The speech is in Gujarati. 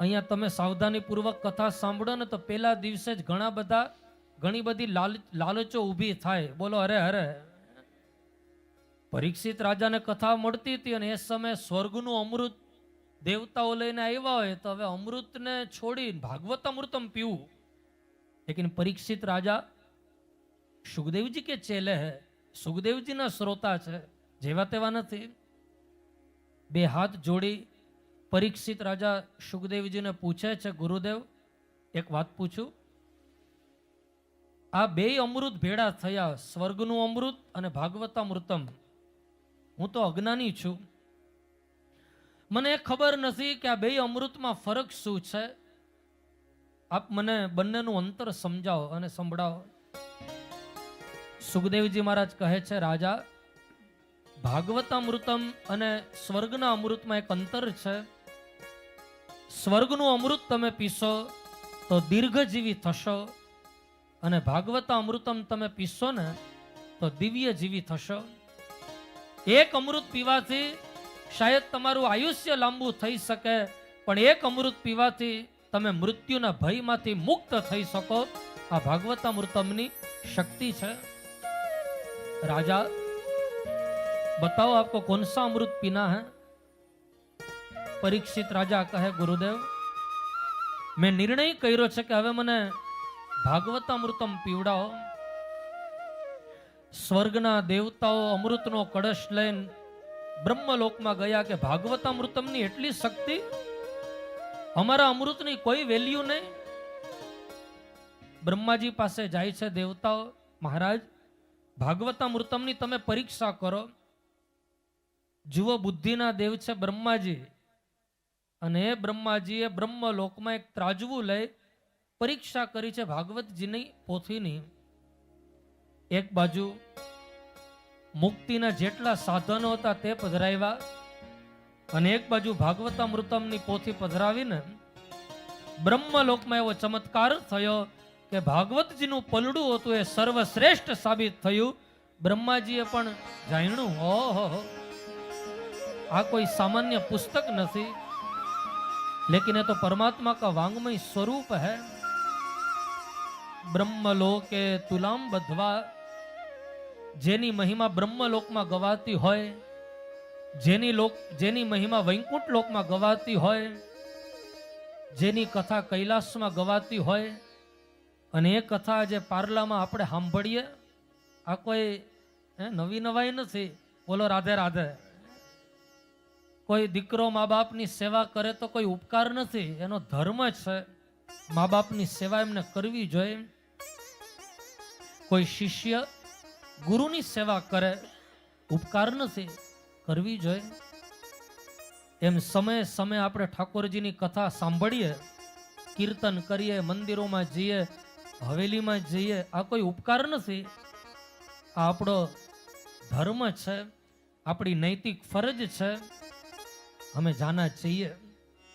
અહીંયા તમે સાવધાનીપૂર્વક કથા સાંભળો ને તો પહેલા દિવસે જ ઘણા બધા, ઘણી બધી લાલ, લાલચો ઊભી થાય. બોલો, અરે અરે. પરીક્ષિત રાજાને કથા મળતી હતી અને એ સમયે સ્વર્ગનું અમૃત દેવતાઓ લઈને આવ્યા હોય તો હવે અમૃતને છોડી ભાગવત અમૃતમ પીવું. લેકિન પરીક્ષિત રાજા સુખદેવજી કે ચેલે હે સુખદેવજીના શ્રોતા છે. જેવા તેવા નથી. બે હાથ જોડી પરીક્ષિત રાજા સુખદેવજીને પૂછે છે, ગુરુદેવ, એક વાત પૂછું? આ બે અમૃત ભેળા થયા, સ્વર્ગનું અમૃત અને ભાગવતામૃતમ. હું તો અજ્ઞાની છું. મને ખબર નથી કે આ બે અમૃતમાં ફરક શું છે. આપ મને બંનેનું અંતર સમજાવો અને સંભળાવો. સુખદેવજી મહારાજ કહે છે, રાજા, ભાગવતામૃતમ અને સ્વર્ગના અમૃતમાં એક અંતર છે. સ્વર્ગનું અમૃત તમે પીશો તો દીર્ઘજીવી થશો અને ભાગવતા અમૃતમ તમે પીશો ને તો દિવ્ય જીવી થશો એક અમૃત પીવાથી શાયદ તમારું આયુષ્ય લાંબુ થઈ શકે પણ એક અમૃત પીવાથી તમે મૃત્યુના ભયમાંથી મુક્ત થઈ શકો આ ભાગવતામૃતમની શક્તિ છે राजा बताओ आपको कौन सा अमृत पीना है પરીક્ષિત રાજા કહે, ગુરુદેવ, મેં નિર્ણય કર્યો છે કે હવે મને ભાગવતામૃતમ પીવડાવો. સ્વર્ગના દેવતાઓ અમૃતનો કળશ લઈને બ્રહ્મલોકમાં ગયા કે ભાગવતામૃતમની એટલી શક્તિ? અમારા અમૃતની કોઈ વેલ્યુ નહીં? બ્રહ્માજી પાસે જાય છે દેવતાઓ, મહારાજ, ભાગવતામૃતમની તમે પરીક્ષા કરો. જુઓ, બુદ્ધિના દેવ છે બ્રહ્માજી. અને બ્રહ્માજીએ બ્રહ્મલોકમાં એક ત્રાજવું લઈ પરીક્ષા કરી છે ભાગવતજીની પોથીની. એક બાજુ મુક્તિના જેટલા સાધનો હતા તે પધરાવ્યા અને એક બાજુ ભાગવતામૃતમની પોથી પધરાવીને બ્રહ્મલોકમાં એવો ચમત્કાર થયો કે ભાગવતજીનું પલડું હતું એ સર્વશ્રેષ્ઠ સાબિત થયું. બ્રહ્માજીએ પણ જાણ્યું, ઓહો, આ કોઈ સામાન્ય પુસ્તક નથી. लेकिन ये तो परमात्मा का वांगमय स्वरूप है બ્રહ્મલોકે તુલામ બધવા જેની મહિમા બ્રહ્મલોકમાં ગવાતી હોય જેની લોક જેની મહિમા વૈકુંઠ લોકમાં ગવાતી હોય જેની કથા કૈલાસમાં ગવાતી હોય અને એ કથા જે પાર્લામાં આપણે સાંભળીએ આ કોઈ હે, નવી નવાઈ નથી બોલો રાધે રાધે કોઈ દીકરો મા બાપની સેવા કરે તો કોઈ ઉપકાર નથી, એનો ધર્મ છે. મા બાપની સેવા એમને કરવી જોઈએ. કોઈ શિષ્ય ગુરુની સેવા કરે, ઉપકાર નથી, કરવી જોઈએ. એમ સમયે સમયે આપણે ઠાકોરજીની કથા સાંભળીએ, કીર્તન કરીએ, મંદિરોમાં જઈએ, હવેલીમાં જઈએ, આ કોઈ ઉપકાર નથી. આ આપણો ધર્મ છે, આપણી નૈતિક ફરજ છે. અમે જાના જ છીએ.